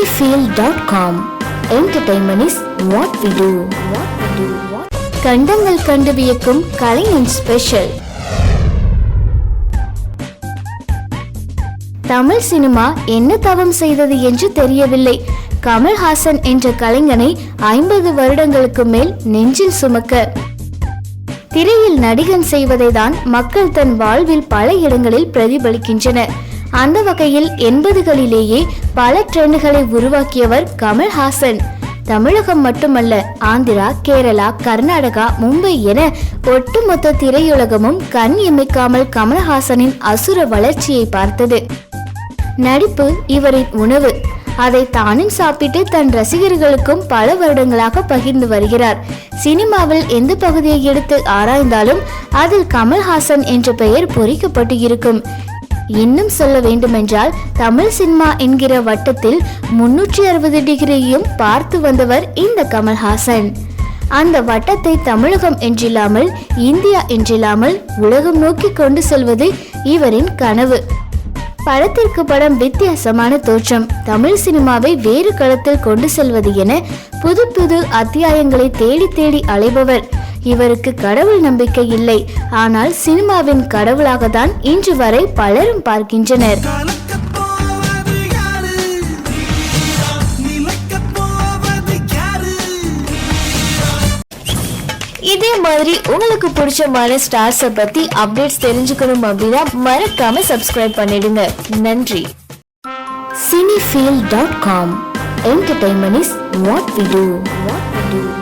cinefield.com Entertainment is what we do. What we do. கண்டங்கள் கண்டு வியக்கும் கலைஞன் ஸ்பெஷல் தமிழ் சினிமா என்ன தவம் செய்தது என்று தெரியவில்லை கமல்ஹாசன் என்ற கலைஞனை ஐம்பது வருடங்களுக்கு மேல் நெஞ்சில் சுமக்க திரையில் நடிகன் செய்வதை தான் மக்கள் தன் வாழ்வில் பல இடங்களில் பிரதிபலிக்கின்றனர் அந்த வகையில் எண்பதுகளிலேயே பல ட்ரெண்டுகளை உருவாக்கியவர் கமல்ஹாசன். தமிழகம் மட்டுமல்ல ஆந்திரா கேரளா கர்நாடகா மும்பை என ஒட்டுமொத்த திரையுலகமும் கண் இமைக்காமல் கமல்ஹாசனின் அசுர வளர்ச்சியை பார்த்தது. நடிப்பு இவரின் உணவு. அதை தானும் சாப்பிட்டு தன் ரசிகர்களுக்கும் பல வருடங்களாக பகிர்ந்து வருகிறார். சினிமாவில் எந்த பகுதியை எடுத்து ஆராய்ந்தாலும் அதில் கமல்ஹாசன் என்ற பெயர் பொறிக்கப்பட்டு இருக்கும். இன்னும் சொல்ல வேண்டுமென்றால் தமிழ் சினிமா என்கிற வட்டத்தில் முன்னூற்றி அறுபது டிகிரியையும் பார்த்து வந்தவர் இந்த கமல்ஹாசன். அந்த வட்டத்தை தமிழகம் என்றில்லாமல் இந்தியா என்றில்லாமல் உலகம் நோக்கி கொண்டு செல்வது இவரின் கனவு. படத்திற்கு படம் வித்தியாசமான தோற்றம். தமிழ் சினிமாவை வேறு களத்தில் கொண்டு செல்வது என புது புது அத்தியாயங்களை தேடி தேடி அலைபவர் இவருக்கு கடவுள் நம்பிக்கை இல்லை. ஆனால் சினிமாவின் கடவுளாக தான் இன்று வரை பலரும் பார்க்கின்றனர். இதே மாதிரி உங்களுக்கு பிடிச்சமான ஸ்டார்ஸை பத்தி அப்டேட்ஸ் தெரிஞ்சுக்கணும் அப்படின்னா மறக்காம சப்ஸ்கிரைப் பண்ணிடுங்க. நன்றி. Cinefeel dot com entertainment is what we do what we do